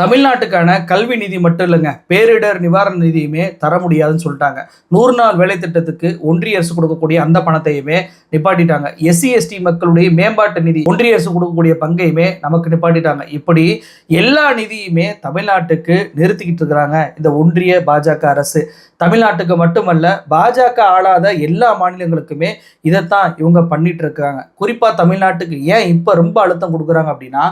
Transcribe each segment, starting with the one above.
தமிழ்நாட்டுக்கான கல்வி நிதி மட்டும் இல்லைங்க. பேரிடர் நிவாரண நிதியுமே தர முடியாதுன்னு சொல்லிட்டாங்க. நூறு நாள் வேலை திட்டத்துக்கு ஒன்றிய அரசு கொடுக்கக்கூடிய அந்த பணத்தையுமே நிப்பாட்டிட்டாங்க. எஸ்சி எஸ்டி மக்களுடைய மேம்பாட்டு நிதி ஒன்றிய அரசு கொடுக்கக்கூடிய பங்கையுமே நமக்கு நிப்பாட்டிட்டாங்க. இப்படி எல்லா நிதியுமே தமிழ்நாட்டுக்கு நிறுத்திக்கிட்டு இருக்கிறாங்க இந்த ஒன்றிய பாஜக அரசு. தமிழ்நாட்டுக்கு மட்டுமல்ல பாஜக ஆளாத எல்லா மாநிலங்களுக்குமே இதைத்தான் இவங்க பண்ணிட்டு இருக்காங்க குறிப்பாக தமிழ்நாட்டுக்கு ஏன் இப்போ ரொம்ப அழுத்தம் கொடுக்குறாங்க அப்படின்னா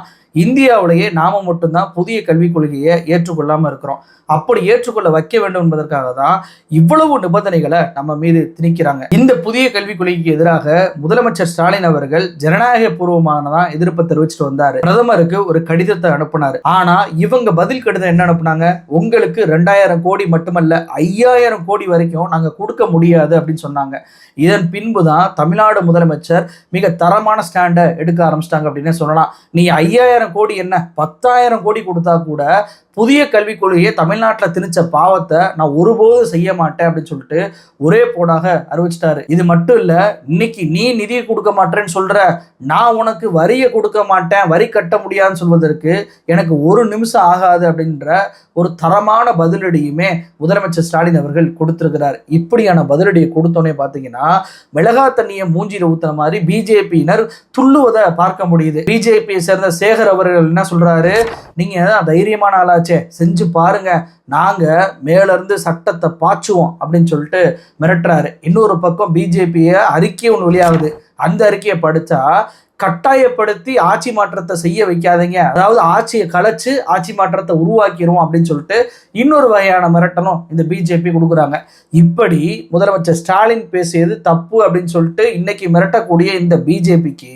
இந்தியாவிலேயே நாம மட்டும்தான் புதிய கல்விக் கொள்கையை ஏற்றுக்கொள்ளாமல் இருக்கிறோம். அப்படி ஏற்றுக்கொள்ள வைக்க வேண்டும் என்பதற்காக தான் இவ்வளவு நிபந்தனைகளை நம்ம மீது திணிக்கிறாங்க. இந்த புதிய கல்விக் கொள்கைக்கு எதிராக முதலமைச்சர் ஸ்டாலின் அவர்கள் ஜனநாயக பூர்வமானதான் எதிர்ப்பை தெரிவிச்சுட்டு வந்தாரு. பிரதமருக்கு ஒரு கடிதத்தை அனுப்புனாரு. ஆனா இவங்க பதில் கடிதம் என்ன அனுப்புனாங்க? உங்களுக்கு ரெண்டாயிரம் கோடி மட்டுமல்ல ஐயாயிரம் கோடி வரைக்கும் நாங்கள் கொடுக்க முடியாது அப்படின்னு சொன்னாங்க. இதன் பின்பு தான் தமிழ்நாடு முதலமைச்சர் மிக தரமான ஸ்டாண்டை எடுக்க ஆரம்பிச்சிட்டாங்க அப்படின்னு சொல்லலாம். நீ ஐயாயிரம் கோடி என்ன? பத்தாயிரம் கோடி கொடுத்தா கூட புதிய கல்விக் கொள்கையை தமிழ்நாட்டில் திணிச்ச பாவத்தை நான் ஒருபோதும் செய்ய மாட்டேன் அப்படின்னு சொல்லிட்டு ஒரே போடாக அறிவிச்சிட்டாரு. இது மட்டும் இல்லை இன்னைக்கு நீ நிதியை கொடுக்க மாட்டேன்னு சொல்ற நான் உனக்கு வரியை கொடுக்க மாட்டேன் வரி கட்ட முடியாதுன்னு சொல்வதற்கு எனக்கு ஒரு நிமிஷம் ஆகாது அப்படின்ற ஒரு தரமான பதிலடியுமே முதலமைச்சர் ஸ்டாலின் அவர்கள் கொடுத்திருக்கிறார். இப்படியான பதிலடியை கொடுத்தோன்னே பார்த்தீங்கன்னா மிளகா தண்ணியை மூஞ்சியில் ஊத்துற மாதிரி பிஜேபியினர் துள்ளுவதை பார்க்க முடியுது. பிஜேபியை சேர்ந்த சேகர் அவர்கள் என்ன சொல்றாரு? நீங்க தைரியமான ஆளாச்சே செஞ்சு பாருங்க. நாங்க மேலேருந்து சட்டத்தை பாய்ச்சுவோம் அப்படின்னு சொல்லிட்டு மிரட்டுறாரு. இன்னொரு பக்கம் பிஜேபியை அறிக்கை ஒன்று வெளியாகுது. அந்த அறிக்கையை படித்தா கட்டாயப்படுத்தி ஆட்சி மாற்றத்தை செய்ய வைக்காதீங்க. அதாவது ஆட்சியை கலைச்சு ஆட்சி மாற்றத்தை உருவாக்கிடும் அப்படின்னு சொல்லிட்டு இன்னொரு வகையான மிரட்டலும் இந்த பிஜேபி கொடுக்குறாங்க. இப்படி முதலமைச்சர் ஸ்டாலின் பேசியது தப்பு அப்படின்னு சொல்லிட்டு இன்னைக்கு மிரட்டக்கூடிய இந்த பிஜேபிக்கு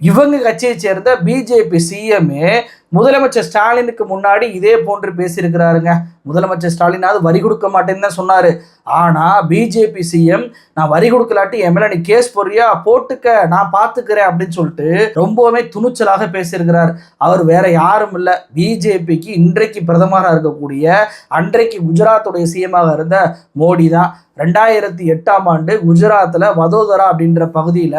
இவங்க கட்சியை சேர்ந்த பிஜேபி சிஎம்ஏ முதலமைச்சர் ஸ்டாலினுக்கு முன்னாடி இதே போன்று பேசியிருக்கிறாருங்க. முதலமைச்சர் ஸ்டாலினாவது வரி கொடுக்க மாட்டேன்னு தான் சொன்னார். ஆனால் பிஜேபி சிஎம் நான் வரி கொடுக்கலாட்டி என் மேலே நீ கேஸ் போடுறியா? போட்டுக்க நான் பார்த்துக்கிறேன் அப்படின்னு சொல்லிட்டு ரொம்பவுமே துணிச்சலாக பேசியிருக்கிறார். அவர் வேற யாரும் இல்லை. பிஜேபிக்கு இன்றைக்கு பிரதமராக இருக்கக்கூடிய அன்றைக்கு குஜராத்துடைய சிஎமாக இருந்த மோடி தான். ரெண்டாயிரத்தி எட்டாம் ஆண்டு குஜராத்தில் வதோதரா அப்படின்ற பகுதியில்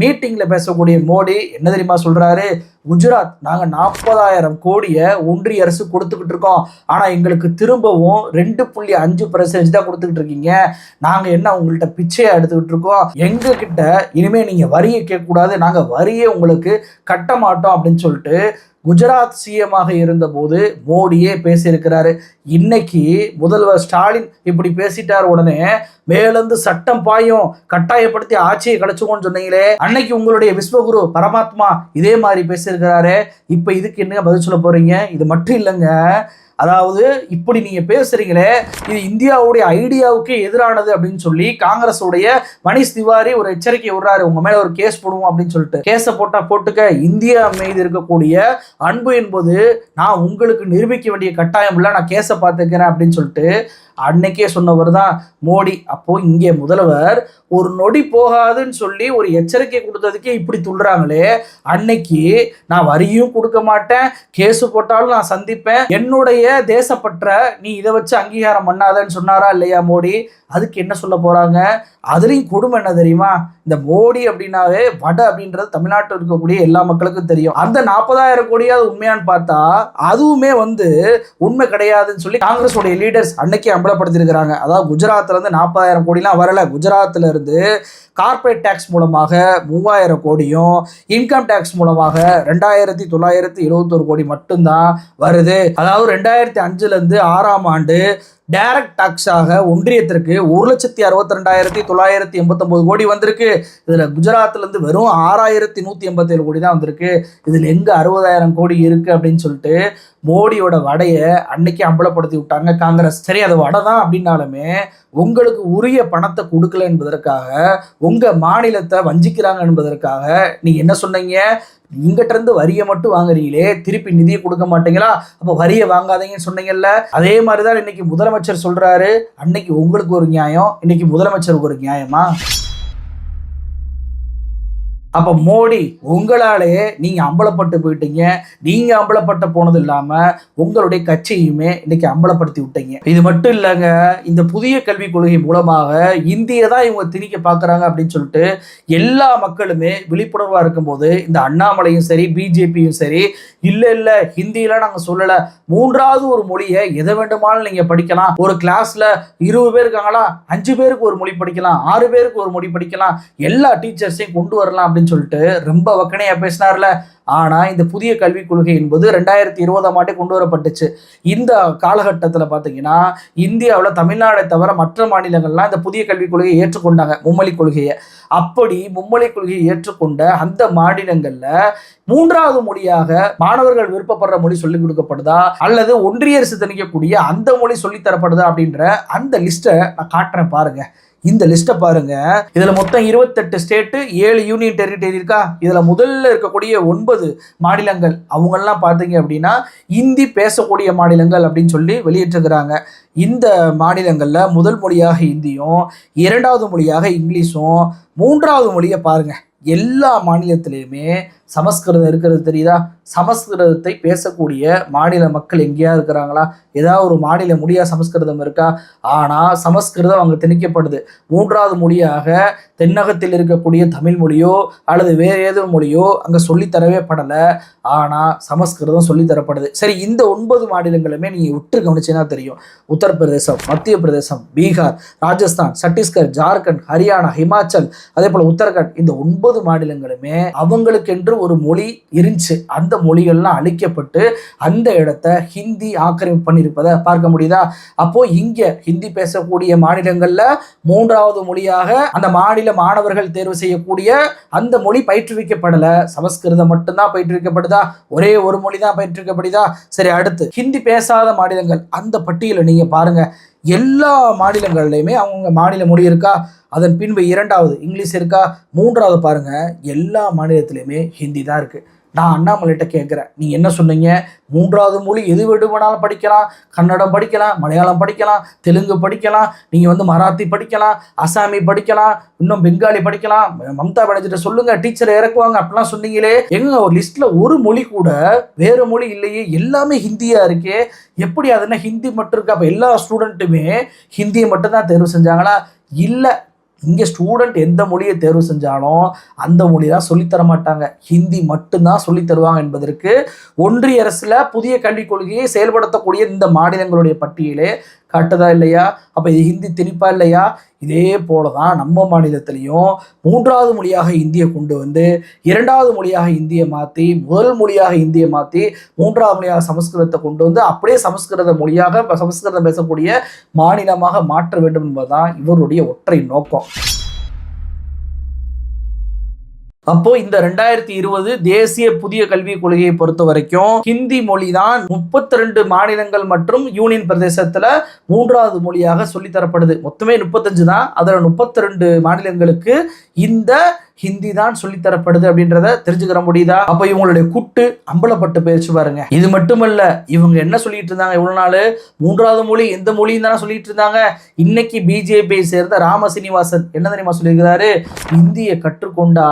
மீட்டிங்கில் பேசக்கூடிய மோடி என்ன தெரியுமா சொல்கிறாரு குஜராத் நாங்கள் நாற்பதாயிரம் கோடியை ஒன்றிய அரசு கொடுத்துக்கிட்டு இருக்கோம். ஆனால் எங்களுக்கு திரும்பவும் ரெண்டு புள்ளி அஞ்சு பர்சன்டேஜ் தான் கொடுத்துக்கிட்டு இருக்கீங்க. நாங்கள் என்ன உங்கள்கிட்ட பிச்சையை எடுத்துக்கிட்டு இருக்கோம்? எங்ககிட்ட இனிமேல் நீங்கள் வரியை கேட்கக்கூடாது. நாங்கள் வரியை உங்களுக்கு கட்ட மாட்டோம் அப்படின்னு சொல்லிட்டு குஜராத் சிஎமாக இருந்தபோது மோடியே பேசியிருக்கிறாரு. இன்னைக்கு முதல்வர் ஸ்டாலின் இப்படி பேசிட்டார் உடனே மேலிருந்து சட்டம் பாயும் கட்டாயப்படுத்தி ஆட்சியை கிடைச்சுக்கோன்னு சொன்னீங்களே அன்னைக்கு உங்களுடைய விஸ்வகுரு பரமாத்மா இதே மாதிரி பேசியிருக்கிறாரு இப்போ இதுக்கு என்ன பதில் சொல்ல போறீங்க? இது மட்டும் இல்லைங்க. அதாவது இப்படி நீங்க பேசுறீங்களே இது இந்தியாவுடைய ஐடியாவுக்கு எதிரானது அப்படின்னு சொல்லி காங்கிரஸுடைய மணிஷ் திவாரி ஒரு எச்சரிக்கை விடுறாரு. உங்க மேல ஒரு கேஸ் போடுவோம் அப்படின்னு சொல்லிட்டு. கேஸை போட்டா போட்டுக்க இந்தியா மீது இருக்கக்கூடிய அன்பு என்பது நான் உங்களுக்கு நிரூபிக்க வேண்டிய கட்டாயம் இல்லை. நான் கேஸை பார்த்துக்கிறேன் அப்படின்னு சொல்லிட்டு அன்னைக்கே சொன்னவர் தான் மோடி. அப்போ இங்கே முதல்வர் ஒரு நொடி போகாதுன்னு சொல்லி ஒரு எச்சரிக்கை கொடுத்ததுக்கே இப்படி துள்ளுறாங்களே. அன்னைக்கு நான் வரியும் கொடுக்க மாட்டேன் கேஸு போட்டாலும் நான் சந்திப்பேன். என்னுடைய தேசப்பற்ற நீ இதை வச்சு அங்கீகாரம் பண்ணாதன்னு சொன்னாரா இல்லையா மோடி? அதுக்கு என்ன சொல்ல போறாங்க? அதுலேயும் கொடுமை என்ன தெரியுமா? இந்த மோடி அப்படின்னாவே வடை அப்படின்றது தமிழ்நாட்டில் இருக்கக்கூடிய எல்லா மக்களுக்கும் தெரியும். அந்த நாற்பதாயிரம் கோடியாவது உண்மையான்னு பார்த்தா அதுவுமே வந்து உண்மை கிடையாதுன்னு சொல்லி காங்கிரஸோடைய லீடர்ஸ் அன்னைக்கு பிரபலப்படுத்தியிருக்கிறாங்க. அதாவது குஜராத்லேருந்து நாற்பதாயிரம் கோடிலாம் வரல. குஜராத்லேருந்து இருந்து கார்ப்பரேட் டேக்ஸ் மூலமாக மூவாயிரம் கோடியும் இன்கம் டேக்ஸ் மூலமாக ரெண்டாயிரத்தி தொள்ளாயிரத்தி எழுபத்தொரு கோடி மட்டும்தான் வருது. அதாவது ரெண்டாயிரத்தி அஞ்சுலேருந்து ஆறாம் ஆண்டு டைரக்ட் டாக்ஸாக ஒன்றியத்திற்கு ஒரு லட்சத்தி அறுபத்தி ரெண்டாயிரத்தி தொள்ளாயிரத்தி எண்பத்தொம்போது கோடி வந்திருக்கு. இதில் குஜராத்லேருந்து வெறும் ஆறாயிரத்தி நூற்றி எண்பத்தேழு கோடி தான் வந்திருக்கு. இதில் எங்கே அறுபதாயிரம் கோடி இருக்குது அப்படின்னு சொல்லிட்டு மோடியோட வடையை அன்னைக்கு அம்பலப்படுத்தி விட்டாங்க காங்கிரஸ். சரி அது வடை தான் அப்படின்னாலுமே உங்களுக்கு உரிய பணத்தை கொடுக்கல என்பதற்காக உங்கள் மாநிலத்தை வஞ்சிக்கிறாங்க என்பதற்காக நீங்கள் என்ன சொன்னீங்க? இங்கிட்ட இருந்து வரியை மட்டும் வாங்குறீங்களே திருப்பி நிதியை கொடுக்க மாட்டீங்களா? அப்போ வரியை வாங்காதீங்கன்னு சொன்னீங்கல்ல? அதே மாதிரி தான் இன்னைக்கு முதலமைச்சர் சொல்றாரு அன்னைக்கு உங்களுக்கு ஒரு நியாயம் இன்னைக்கு முதலமைச்சருக்கு ஒரு நியாயமா? அப்ப மோடி உங்களாலேயே நீங்க அம்பலப்பட்டு போயிட்டீங்க. நீங்க அம்பலப்பட்டு போனது இல்லாம உங்களுடைய கட்சியுமே இன்னைக்கு அம்பலப்படுத்தி விட்டீங்க. இது மட்டும் இல்லைங்க இந்த புதிய கல்விக் கொள்கை மூலமாக இந்தியை தான் இவங்க திணிக்க பார்க்குறாங்க அப்படின்னு சொல்லிட்டு எல்லா மக்களுமே விழிப்புணர்வாக இருக்கும்போது இந்த அண்ணாமலையும் சரி பிஜேபியும் சரி இல்லை இல்லை ஹிந்தியெல்லாம் நாங்கள் சொல்லலை. மூன்றாவது ஒரு மொழியை எதை வேண்டுமானாலும் நீங்கள் படிக்கலாம். ஒரு கிளாஸில் இருபது பேர் இருக்காங்களா? அஞ்சு பேருக்கு ஒரு மொழி படிக்கலாம். ஆறு பேருக்கு ஒரு மொழி படிக்கலாம். எல்லா டீச்சர்ஸையும் கொண்டு வரலாம் அப்படின்னு சொல்லிட்டு ரொம்ப வக்கனையாக பேசினார்ல. ஆனால் இந்த புதிய கல்விக் கொள்கை என்பது ரெண்டாயிரத்தி இருபதாம் ஆண்டே கொண்டு வரப்பட்டுச்சு. இந்த காலகட்டத்தில் பார்த்தீங்கன்னா இந்தியாவில் தமிழ்நாடை தவிர மற்ற மாநிலங்கள்லாம் இந்த புதிய கல்விக் கொள்கையை ஏற்றுக்கொண்டாங்க மும்மொழி கொள்கையை. அப்படி மும்மொழி கொள்கையை ஏற்றுக்கொண்ட அந்த மாநிலங்களில் மூன்றாவது மொழியாக மாணவர்கள் விருப்பப்படுற மொழி சொல்லிக் கொடுக்கப்படுதா? அல்லது ஒன்றிய அரசு திணிக்கக்கூடிய அந்த மொழி சொல்லித்தரப்படுதா அப்படின்ற அந்த லிஸ்ட்டை நான் காட்டுறேன் பாருங்க. இந்த லிஸ்ட்டை பாருங்க. இதுல மொத்தம் இருபத்தெட்டு ஸ்டேட்டு ஏழு யூனியன் டெரிட்டரி இருக்கா? இதுல முதல்ல இருக்கக்கூடிய ஒன்பது மாநிலங்கள். அவங்கெல்லாம் பார்த்தீங்க அப்படின்னா இந்தி பேசக்கூடிய மாநிலங்கள் அப்படின்னு சொல்லி வெளியிட்டிருக்கிறாங்க. இந்த மாநிலங்களில் முதல் மொழியாக இந்தியும் இரண்டாவது மொழியாக இங்கிலீஷும் மூன்றாவது மொழியை பாருங்கள் எல்லா மாநிலத்திலையுமே சமஸ்கிருதம் இருக்கிறது தெரியுதா? சமஸ்கிருதத்தை பேசக்கூடிய மாநில மக்கள் எங்கேயா இருக்கிறாங்களா? ஏதாவது ஒரு மாநில மொழியாக சமஸ்கிருதம் இருக்கா? ஆனால் சமஸ்கிருதம் அங்கே திணிக்கப்படுது. மூன்றாவது மொழியாக தென்னகத்தில் இருக்கக்கூடிய தமிழ் மொழியோ அல்லது வேறு ஏதோ மொழியோ அங்கே சொல்லித்தரவே படலை. ஆனால் சமஸ்கிருதம் சொல்லித்தரப்படுது. சரி இந்த ஒன்பது மாநிலங்களுமே நீங்கள் உற்று கவனிச்சுன்னா தெரியும். உத்தரப்பிரதேசம் மத்திய பிரதேசம் பீகார் ராஜஸ்தான் சத்தீஸ்கர் ஜார்க்கண்ட் ஹரியானா ஹிமாச்சல் அதே போல் உத்தரகண்ட். இந்த ஒன்பது மாநிலங்களுமே அவங்களுக்கென்று ஒரு மொழி இருந்துச்சு. அந்த மொழிகள்லாம் அழிக்கப்பட்டு அந்த இடத்த ஹிந்தி ஆக்கிரமிப்பு பண்ணியிருப்பதை பார்க்க முடியுதா? அப்போ இங்க ஹிந்தி பேசக்கூடிய மாநிலங்கள்ல மூன்றாவது மொழியாக அந்த மாநில மாணவர்கள் தேர்வு செய்யக்கூடிய அந்த மொழி பயிற்றுவிக்கப்படல. சமஸ்கிருதம் மட்டும்தான் பயிற்றுவிக்கப்படுதா? ஒரே ஒரு மொழி தான் பயிற்றுவிக்கப்படுதா? சரி அடுத்து. ஹிந்தி பேசாத மாநிலங்கள். அந்த பட்டியலை நீங்க பாருங்க. எல்லா மாநிலங்கள்லையுமே அவங்க மாநில மொழி இருக்கா? அதன் பின்பு இரண்டாவது இங்கிலீஷ் இருக்கா? மூன்றாவது பாருங்கள் எல்லா மாநிலத்திலையுமே ஹிந்தி தான் இருக்குது நான் அண்ணாமலைகிட்ட கேட்குறேன். நீ என்ன சொன்னீங்க? மூன்றாவது மொழி எது வேண்டுமானாலும் படிக்கலாம். கன்னடம் படிக்கலாம் மலையாளம் படிக்கலாம் தெலுங்கு படிக்கலாம் நீங்கள் வந்து மராத்தி படிக்கலாம் அசாமி படிக்கலாம் இன்னும் பெங்காலி படிக்கலாம். மம்தா பானர்ஜிட்ட சொல்லுங்க டீச்சரை இறக்குவாங்க அப்படிலாம் சொன்னீங்களே. எங்க ஒரு லிஸ்ட்ல ஒரு மொழி கூட வேறு மொழி இல்லையே எல்லாமே ஹிந்தியா இருக்கே. எப்படி அதுன்னா ஹிந்தி மட்டும் இருக்கு? அப்போ எல்லா ஸ்டூடெண்ட்டுமே ஹிந்தியை மட்டும் தான் தேர்வு செஞ்சாங்களா? இல்லை இங்கே ஸ்டூடெண்ட் எந்த மொழியை தேர்வு செஞ்சாலும் அந்த மொழி தான் சொல்லித்தர மாட்டாங்க. ஹிந்தி மட்டும்தான் சொல்லித் தருவாங்க என்பதற்கு ஒன்றிய அரசில் புதிய கல்விக் கொள்கையை செயல்படுத்தக்கூடிய இந்த மாநிலங்களுடைய பட்டியலே காட்டுதா இல்லையா? அப்போ இது ஹிந்தி திணிப்பா இல்லையா? இதே போல தான் நம்ம மாநிலத்திலையும் மூன்றாவது மொழியாக இந்தியை கொண்டு வந்து இரண்டாவது மொழியாக இந்தியை மாற்றி முதல் மொழியாக இந்தியை மாற்றி மூன்றாவது மொழியாக சமஸ்கிருதத்தை கொண்டு வந்து அப்படியே சமஸ்கிருத மொழியாக சமஸ்கிருதம் பேசக்கூடிய மாநிலமாக மாற்ற வேண்டும் என்பதுதான் இவருடைய ஒற்றை நோக்கம். அப்போ இந்த ரெண்டாயிரத்தி இருபது தேசிய புதிய கல்விக் கொள்கையை பொறுத்த வரைக்கும் ஹிந்தி மொழி தான் முப்பத்தி ரெண்டு மாநிலங்கள் மற்றும் யூனியன் பிரதேசத்துல மூன்றாவது மொழியாக சொல்லித்தரப்படுது மொத்தமே முப்பத்தஞ்சு தான் அதில் முப்பத்தி ரெண்டு மாநிலங்களுக்கு இந்த ஹிந்தி தான் சொல்லித்தரப்படுது அப்படின்றத தெரிஞ்சுக்கிற முடியுதா? அப்ப இவங்களுடைய குட்டு அம்பலப்பட்டு போயிடுச்சு பாருங்க. இது மட்டுமல்ல இவங்க என்ன சொல்லிட்டு இருந்தாங்க இவ்வளவு நாள்? மூன்றாவது மொழி எந்த மொழியும் தானே சொல்லிட்டு இருந்தாங்க. இன்னைக்கு பிஜேபியை சேர்ந்த ராம சீனிவாசன் என்ன தெரியுமா சொல்லியிருக்கிறாரு? இந்தியை கற்றுக்கொண்டா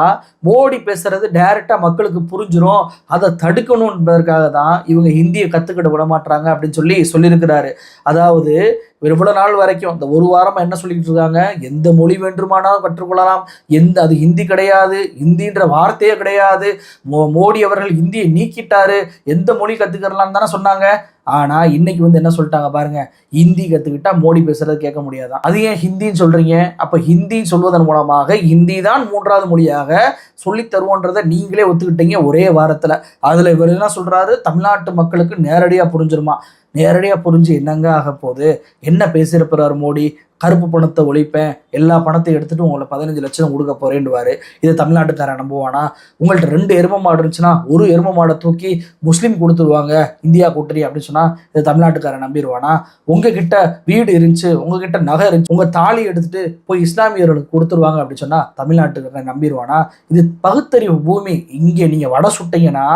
மோடி பேசுறது டைரக்டா மக்களுக்கு புரிஞ்சிடும் அதை தடுக்கணும் என்பதற்காக தான் இவங்க ஹிந்தியை கத்துக்கிட விட மாட்டாங்க அப்படின்னு சொல்லி சொல்லியிருக்கிறாரு. அதாவது இவ்வளோ நாள் வரைக்கும் இந்த ஒரு வாரமாக என்ன சொல்லிக்கிட்டு இருக்காங்க? எந்த மொழி வேண்டுமானாலும் கற்றுக்கொள்ளலாம். எந்த அது ஹிந்தி கிடையாது. ஹிந்தின்ற வார்த்தையே கிடையாது. மோ- மோடி அவர்கள் ஹிந்தியை நீக்கிட்டாரு. எந்த மொழி கத்துக்கிறலாம் தானே சொன்னாங்க. ஆனால் இன்னைக்கு வந்து என்ன சொல்லிட்டாங்க பாருங்க ஹிந்தி கற்றுக்கிட்டா மோடி பேசுறது கேட்க முடியாதான். அது ஏன் ஹிந்தின்னு சொல்கிறீங்க அப்போ ஹிந்தி சொல்வதன் மூலமாக ஹிந்தி தான் மூன்றாவது மொழியாக சொல்லித் தருவோன்றதை நீங்களே ஒத்துக்கிட்டீங்க ஒரே வாரத்தில். அதில் இவர் என்ன சொல்கிறாரு தமிழ்நாட்டு மக்களுக்கு நேரடியாக புரிஞ்சிருமா? நேரடியாக புரிஞ்சு என்னங்க ஆக போகுது? என்ன பேசியிருப்பார் மோடி? கருப்பு பணத்தை ஒழிப்பேன் எல்லா பணத்தையும் எடுத்துட்டு உங்களை பதினஞ்சு லட்சம் கொடுக்க போறேன்டுவாரு இதை தமிழ்நாட்டுக்காரன் நம்புவானா? உங்கள்ட்ட ரெண்டு எரும மாடு இருந்துச்சுன்னா ஒரு எரும மாடை தூக்கி முஸ்லீம் கொடுத்துருவாங்க இந்தியா கூட்டணி அப்படின்னு சொன்னா இதை தமிழ்நாட்டுக்காரன் நம்பிடுவானா? உங்ககிட்ட வீடு இருந்துச்சு உங்ககிட்ட நகை இருந்துச்சு உங்க தாலி எடுத்துட்டு போய் இஸ்லாமியர்களுக்கு கொடுத்துருவாங்க அப்படின்னு சொன்னா தமிழ்நாட்டுக்காரன் நம்பிடுவானா? இது பகுத்தறிவு பூமி. இங்கே நீங்க வடை சுட்டீங்கன்னா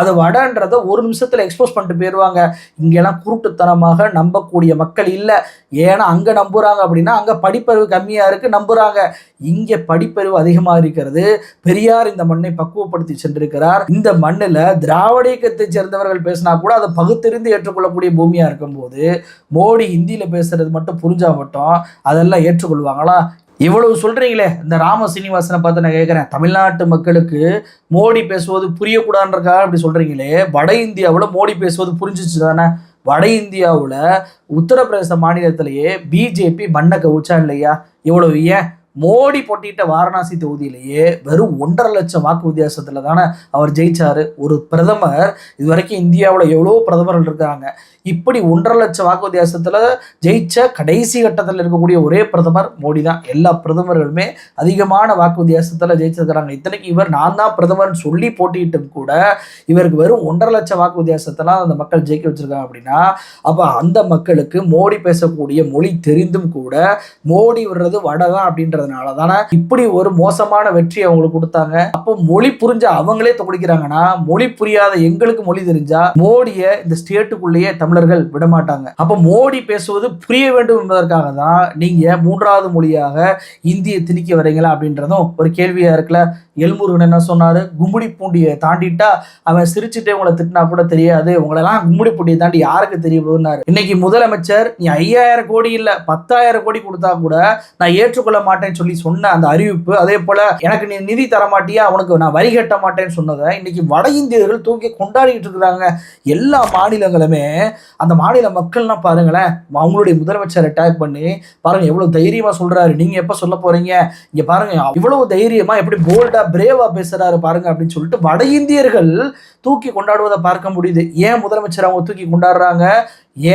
அது வடைன்றதை ஒரு நிமிஷத்துல எக்ஸ்போஸ் பண்ணிட்டு போயிடுவாங்க இங்கெல்லாம் குருட்டுத்தனமாக நம்பக்கூடிய மக்கள் இல்லை. ஏன்னா அங்க நம்புறாங்க. சொல்றாங்க அப்படின்னா அங்கே படிப்பறிவு கம்மியாக இருக்கு நம்புகிறாங்க இங்கே படிப்பறிவு அதிகமாக இருக்கிறது. பெரியார் இந்த மண்ணை பக்குவப்படுத்தி சென்றிருக்கிறார். இந்த மண்ணில் திராவிட இயக்கத்தை சேர்ந்தவர்கள் பேசினா கூட அதை பகுத்தறிந்து ஏற்றுக்கொள்ளக்கூடிய பூமியாக இருக்கும்போது மோடி ஹிந்தியில் பேசுறது மட்டும் புரிஞ்சா மட்டும் அதெல்லாம் ஏற்றுக்கொள்வாங்களா? இவ்வளவு சொல்கிறீங்களே இந்த ராம சீனிவாசனை பார்த்து நான் கேட்குறேன் தமிழ்நாட்டு மக்களுக்கு மோடி பேசுவது புரியக்கூடாதுன்றக்காக அப்படி சொல்கிறீங்களே வட இந்தியாவில் மோடி பேசுவது புரிஞ்சிச்சு தானே வட இந்தியாவில் உத்தரப்பிரதேச மாநிலத்திலேயே பிஜேபி மண்ணை கவுச்சா இல்லையா? இவ்வளவு ஏன்? மோடி போட்டியிட்ட வாரணாசி தொகுதியிலேயே வெறும் ஒன்றரை லட்சம் வாக்கு வித்தியாசத்தில் தானே அவர் ஜெயிச்சார். ஒரு பிரதமர் இது வரைக்கும் இந்தியாவில் எவ்வளோ பிரதமர்கள் இருக்காங்க. இப்படி ஒன்றரை லட்சம் வாக்கு வித்தியாசத்தில் ஜெயிச்ச கடைசி கட்டத்தில் இருக்கக்கூடிய ஒரே பிரதமர் மோடி தான் எல்லா பிரதமர்களுமே அதிகமான வாக்கு வித்தியாசத்தில் ஜெயிச்சிருக்கிறாங்க. இத்தனைக்கு இவர் நான் தான் பிரதமர்னு சொல்லி போட்டியிட்டும் கூட இவருக்கு வெறும் ஒன்றரை லட்சம் வாக்கு வித்தியாசத்தில் அந்த மக்கள் ஜெயிக்க வச்சிருக்காங்க அப்படின்னா அப்போ அந்த மக்களுக்கு மோடி பேசக்கூடிய மொழி தெரிந்தும் கூட மோடி விடுறது வடை தான் அப்படின்றதுனால தானே இப்படி ஒரு மோசமான வெற்றி அவங்களுக்கு கொடுத்தாங்க. அப்போ மொழி புரிஞ்ச அவங்களே தொகுடிக்கிறாங்கன்னா மொழி புரியாத எங்களுக்கு மொழி தெரிஞ்சா மோடியை இந்த ஸ்டேட்டுக்குள்ளேயே தமிழர்கள் விடமாட்டாங்க. அப்போ மோடி பேசுவது புரிய வேண்டும் என்பதற்காக தான் நீங்க மூன்றாவது மொழியாக இந்திய திணிக்க வரீங்களா அப்படின்றதும் ஒரு கேள்வியா இருக்குல்ல. எல்முருகன் என்ன சொன்னாரு? கும்முடி பூண்டியை தாண்டிட்டா அவன் சிரிச்சுட்டே உங்களை திட்டினா கூட தெரியாது. உங்களெல்லாம் கும்புடி பூண்டியை தாண்டி யாருக்கு தெரிய போகுதுன்னாரு? இன்னைக்கு முதலமைச்சர் நீ ஐயாயிரம் கோடி இல்ல பத்தாயிரம் கோடி கொடுத்தா கூட நான் ஏற்றுக்கொள்ள மாட்டேன்னு சொல்லி சொன்ன அந்த அறிவிப்பு அதே போல எனக்கு நீ நிதி தர மாட்டியா உனக்கு நான் வரி கட்ட மாட்டேன்னு சொன்னதை இன்னைக்கு வட இந்தியர்கள் தூக்கி கொண்டாடிட்டு இருக்கிறாங்க. எல்லா மாநிலங்களுமே அந்த மாநில மக்கள்லாம் பாருங்களேன் அவங்களுடைய முதலமைச்சர் அட்டாக் பண்ணி பாருங்க எவ்வளவு தைரியமா சொல்றாரு. நீங்க எப்ப சொல்ல போறீங்க? இங்க பாருங்க இவ்வளவு தைரியமா எப்படி போல்டா பிரேவா பேசுறாரு பாருங்க அப்படின்னு சொல்லிட்டு வட இந்தியர்கள் தூக்கி கொண்டாடுவதை பார்க்க முடியுது. ஏன் முதலமைச்சர் அவங்க தூக்கி கொண்டாடுறாங்க?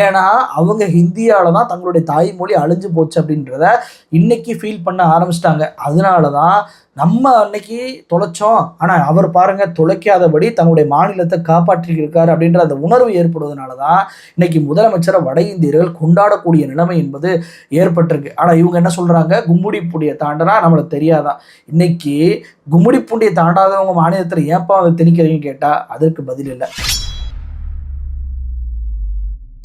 ஏன்னா அவங்க ஹிந்தியால தான் தங்களுடைய தாய்மொழி அழிஞ்சு போச்சு அப்படின்றத இன்னைக்கு ஃபீல் பண்ண ஆரம்பிச்சிட்டாங்க. அதனால தான் நம்ம அன்னைக்கு தொலைச்சோம். ஆனால் அவர் பாருங்க தொலைக்காதபடி தன்னுடைய மாநிலத்தை காப்பாற்றியிருக்காரு அப்படின்ற அந்த உணர்வு ஏற்படுவதனால தான் இன்னைக்கு முதலமைச்சரை வட இந்தியர்கள் கொண்டாடக்கூடிய நிலைமை என்பது ஏற்பட்டிருக்கு. ஆனால் இவங்க என்ன சொல்றாங்க? கும்முடி புடியை தாண்டனா நம்மளுக்கு தெரியாதான். இன்னைக்கு கும்முடி பூண்டியை தாண்டாதவங்க மாநிலத்தில் ஏன்ப்பா அதை திணிக்கிறீங்கன்னு கேட்டால் அதற்கு பதில் இல்லை.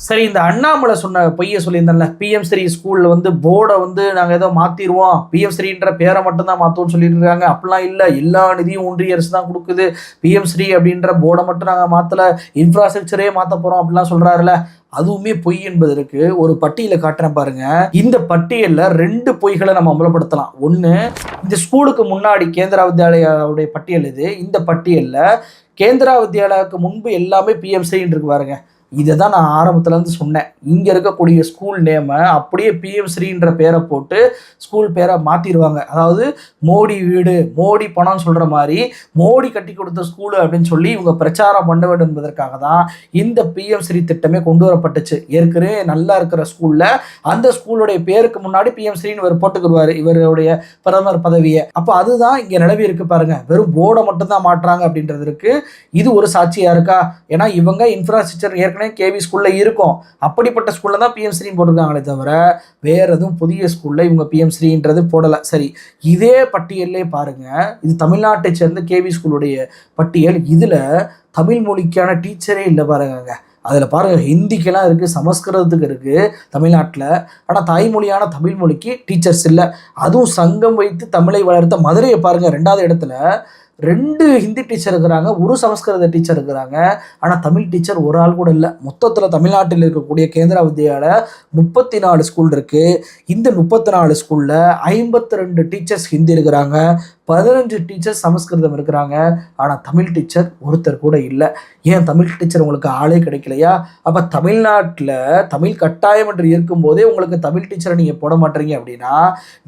சரி இந்த அண்ணாமலை சொன்ன பொய்ய சொல்லியிருந்தேன்ல பிஎம் ஸ்ரீ ஸ்கூலில் வந்து போர்டை வந்து நாங்கள் ஏதோ மாற்றிடுவோம் பிஎம் ஸ்ரீன்ற பேரை மட்டும்தான் மாற்றுவோம்னு சொல்லிட்டு இருக்காங்க அப்படிலாம் இல்லை. எல்லா நிதியும் ஒன்றிய அரசு தான் கொடுக்குது. பிஎம் ஸ்ரீ அப்படின்ற போர்டை மட்டும் நாங்கள் மாற்றலை இன்ஃப்ராஸ்ட்ரக்சரே மாற்ற போகிறோம் அப்படிலாம் சொல்கிறாருல அதுவுமே பொய் என்பதற்கு ஒரு பட்டியலை காட்டுறேன் பாருங்க. இந்த பட்டியலில் ரெண்டு பொய்களை நம்ம அமலப்படுத்தலாம் ஒன்று இந்த ஸ்கூலுக்கு முன்னாடி கேந்திரா வித்யாலயாவுடைய பட்டியல் இது. இந்த பட்டியலில் கேந்திரா வித்யாலயாவுக்கு முன்பு எல்லாமே பிஎம்சின்னு இருக்கு பாருங்க. இதை தான் நான் ஆரம்பத்துலேருந்து சொன்னேன். இங்கே இருக்கக்கூடிய ஸ்கூல் நேமை அப்படியே பிஎம் ஸ்ரீன்ற பேரை போட்டு ஸ்கூல் பேரை மாற்றிடுவாங்க அதாவது மோடி வீடு மோடி பணம்னு சொல்கிற மாதிரி மோடி கட்டி கொடுத்த ஸ்கூலு அப்படின்னு சொல்லி இவங்க பிரச்சாரம் பண்ண வேண்டும் என்பதற்காக தான் இந்த பிஎம் ஸ்ரீ திட்டமே கொண்டு வரப்பட்டுச்சு. ஏற்கனவே நல்லா இருக்கிற ஸ்கூலில் அந்த ஸ்கூலுடைய பேருக்கு முன்னாடி பிஎம் ஸ்ரீன்னு இவர் போட்டுக்கிடுவார் இவருடைய பிரதமர் பதவியை. அப்போ அதுதான் இங்கே நிலவி இருக்கு பாருங்க. வெறும் போர்டை மட்டும்தான் மாட்டுறாங்க அப்படின்றதுக்கு இது ஒரு சாட்சியாக இருக்கா? ஏன்னா இவங்க இன்ஃப்ராஸ்ட்ரக்சர் ஏற்கனவே கேவி ஸ்கூலில் இருக்கும். அப்படிப்பட்ட ஸ்கூலில் தான் பிஎம் போட்டிருக்காங்களே தவிர வேறு எதுவும் புதிய ஸ்கூலில் இவங்க பிஎம் ஸ்ரீன்றது போடலை. சரி இதே பட்டியலே பாருங்கள் இது தமிழ்நாட்டை சேர்ந்த கேவி ஸ்கூலுடைய பட்டியல். இதில் தமிழ் மொழிக்கான டீச்சரே இல்லை பாருங்க அதில் பாருங்கள் ஹிந்திக்கெல்லாம் இருக்குது சமஸ்கிருதத்துக்கு இருக்குது தமிழ்நாட்டில். ஆனால் தாய்மொழியான தமிழ் மொழிக்கு டீச்சர்ஸ் இல்லை. அதுவும் சங்கம் வைத்து தமிழை வளர்த்த மதுரையை பாருங்கள் ரெண்டாவது இடத்துல. ரெண்டு ஹிந்தி டீச்சர் இருக்கிறாங்க ஒரு சமஸ்கிருத டீச்சர் இருக்கிறாங்க. ஆனால் தமிழ் டீச்சர் ஒரு ஆள் கூட இல்லை. மொத்தத்தில் தமிழ்நாட்டில் இருக்கக்கூடிய கேந்திரா வித்யாலய முப்பத்தி நாலு ஸ்கூல் இருக்குது இந்த முப்பத்தி நாலு ஸ்கூலில் ஐம்பத்தி ரெண்டு டீச்சர்ஸ் ஹிந்தி இருக்கிறாங்க. பதினஞ்சு டீச்சர் சமஸ்கிருதம் இருக்கிறாங்க. ஆனால் தமிழ் டீச்சர் ஒருத்தர் கூட இல்லை. ஏன் தமிழ் டீச்சர் உங்களுக்கு ஆளே கிடைக்கலையா? அப்போ தமிழ்நாட்டில் தமிழ் கட்டாயம் என்று இருக்கும்போதே உங்களுக்கு தமிழ் டீச்சரை நீங்கள் போட மாட்டீங்க அப்படின்னா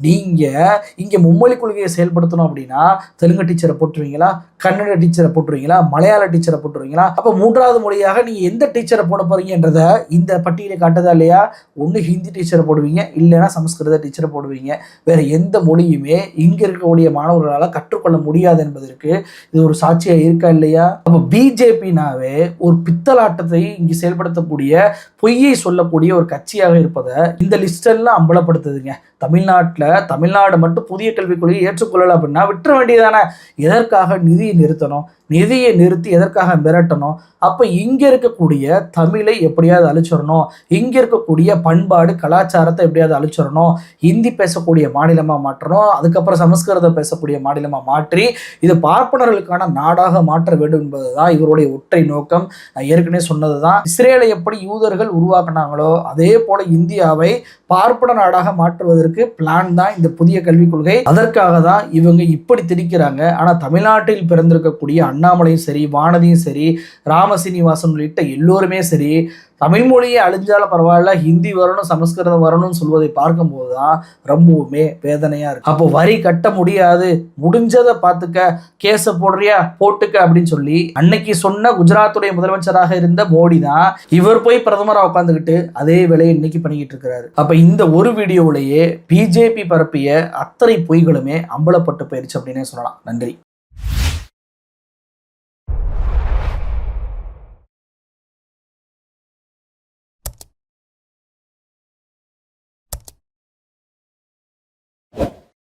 நீங்கள் இங்கே மும்மொழி கொள்கையை செயல்படுத்தணும் அப்படின்னா தெலுங்கு டீச்சரை போட்டுருவீங்களா? கன்னட டீச்சரை போட்டுருவீங்களா? மலையாள டீச்சரை போட்டுருவீங்களா? அப்போ மூன்றாவது மொழியாக நீங்கள் எந்த டீச்சரை போட போகிறீங்கன்றதை இந்த பட்டியலை காட்டுதா இல்லையா? ஒன்று ஹிந்தி டீச்சரை போடுவீங்க இல்லைன்னா சமஸ்கிருத டீச்சரை போடுவீங்க. வேறு எந்த மொழியுமே இங்கே இருக்கக்கூடிய மாணவர்கள் இவர்களால கற்றுக்கொள்ள முடியாது என்பதற்கு இது ஒரு சாட்சியா இருக்கா இல்லையா? அப்போ பிஜேபினாவே ஒரு பித்தலாட்டத்தை இங்கு செயல்படுத்தக்கூடிய பொய்யை சொல்லக்கூடிய ஒரு கட்சியாக இருப்பதை இந்த லிஸ்ட் எல்லாம் அம்பலப்படுத்துதுங்க. தமிழ்நாட்டில் தமிழ்நாடு மட்டும் புதிய கல்விக் கொள்கையை ஏற்றுக்கொள்ளலை அப்படின்னா விட்டுற வேண்டியதானே எதற்காக நிதியை நிறுத்தணும்? நிதியை நிறுத்தி எதற்காக மிரட்டணும்? அப்போ இங்கே இருக்கக்கூடிய தமிழை எப்படியாவது அழிச்சிடணும்? இங்கே இருக்கக்கூடிய பண்பாடு கலாச்சாரத்தை எப்படியாவது அழிச்சிடணும்? ஹிந்தி பேசக்கூடிய மாநிலமாக மாற்றணும்? அதுக்கப்புறம் சமஸ்கிருதம் பேசக்கூடிய மாநிலமாக மாற்றி இது பார்ப்பனர்களுக்கான நாடாக மாற்ற வேண்டும் என்பதுதான் இவருடைய ஒற்றை நோக்கம். நான் ஏற்கனவே சொன்னது தான் இஸ்ரேலை எப்படி யூதர்கள் உருவாக்குனாங்களோ அதே போல இந்தியாவை பார்ப்பன நாடாக மாற்றுவதற்கு பிளான் தான் இந்த புதிய கல்விக் கொள்கை. அதற்காக தான் இவங்க இப்படி திணிக்கிறாங்க. ஆனால் தமிழ்நாட்டில் பிறந்திருக்கக்கூடிய அண்ணாமலையும் சரி வானதியும் சரி ராமசீனிவாசன் உள்ளிட்ட எல்லோருமே சரி தமிழ் மொழியை அழிஞ்சாலும் பரவாயில்ல ஹிந்தி வரணும் சமஸ்கிருதம் வரணும்னு சொல்வதை பார்க்கும்போது தான் ரொம்பவுமே வேதனையாக இருக்கு. அப்போ வரி கட்ட முடியாது. முடிஞ்சதை பார்த்துக்க கேஸை போடுறியா போட்டுக்க அப்படின்னு சொல்லி அன்னைக்கு சொன்ன குஜராத்துடைய முதலமைச்சராக இருந்த மோடி தான் இவர் போய் பிரதமராக உட்காந்துக்கிட்டு அதே வேலையை இன்னைக்கு பண்ணிக்கிட்டு இருக்கிறாரு. அப்போ இந்த ஒரு வீடியோவிலேயே பிஜேபி பரப்பிய அத்தனை பொய்களுமே அம்பலப்பட்டு போயிருச்சு அப்படின்னே சொல்லலாம். நன்றி.